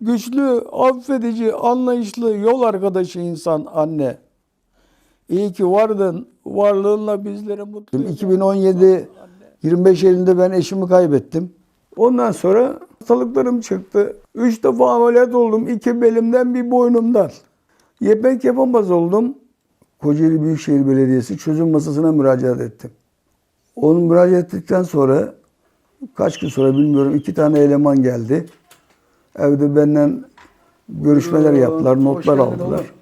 güçlü, affedici, anlayışlı, yol arkadaşı insan anne. İyi ki vardın. Varlığınla bizleri mutlu. 2017 25 Eylül'de ben eşimi kaybettim. Ondan sonra hastalıklarım çıktı. Üç defa ameliyat oldum. İki belimden bir boynumdan. Yemek yapamaz oldum. Kocaeli Büyükşehir Belediyesi çözüm masasına müracaat ettim. Onu müracaat ettikten sonra kaç gün sonra bilmiyorum iki tane eleman geldi. Evde benden görüşmeler yaptılar, notlar aldılar.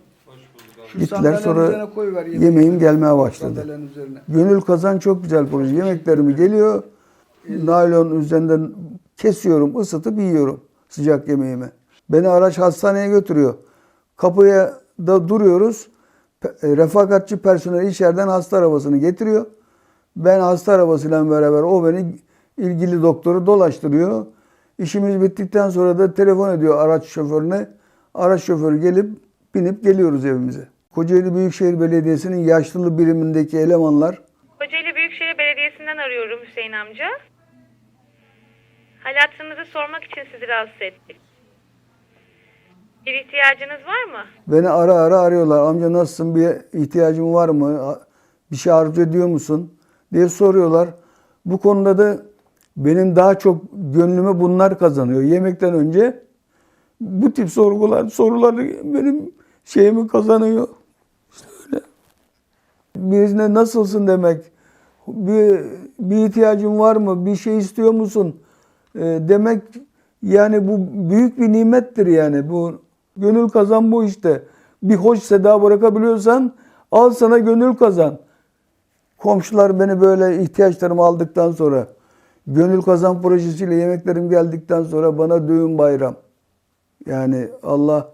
Gittiler sonra yemeğim gelmeye başladı. Gönül Kazan çok güzel proje. Yemeklerimi geliyor. Naylon üzerinden kesiyorum, ısıtıp yiyorum sıcak yemeğimi. Beni araç hastaneye götürüyor. Kapıya da duruyoruz. E, Refakatçi personel içeriden hasta arabasını getiriyor. Ben hasta arabasıyla beraber o beni ilgili doktoru dolaştırıyor. İşimiz bittikten sonra da telefon ediyor araç şoförüne. Araç şoförü gelip binip geliyoruz evimize. Kocaeli Büyükşehir Belediyesi'nin yaşlılı birimindeki elemanlar Kocaeli Büyükşehir Belediyesi'nden arıyorum Hüseyin amca. Hal hatırınızı sormak için sizi rahatsız ettik. Bir ihtiyacınız var mı? beni ara ara arıyorlar. Amca nasılsın? Bir ihtiyacın var mı? Bir şey arzu ediyor musun? diye soruyorlar. Bu konuda da benim daha çok gönlümü bunlar kazanıyor. Yemekten önce bu tip sorgular, sorular benim şeyimi kazanıyor. İşte öyle. Birine nasılsın demek, bir, bir ihtiyacın var mı, bir şey istiyor musun e, demek yani bu büyük bir nimettir yani. Bu gönül kazan bu işte. Bir hoş seda bırakabiliyorsan al sana gönül kazan. Komşular beni böyle ihtiyaçlarımı aldıktan sonra gönül kazan projesiyle yemeklerim geldikten sonra bana düğün bayram. Yani Allah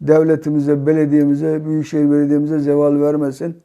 devletimize, belediyemize, Büyükşehir Belediye'mize zeval vermesin.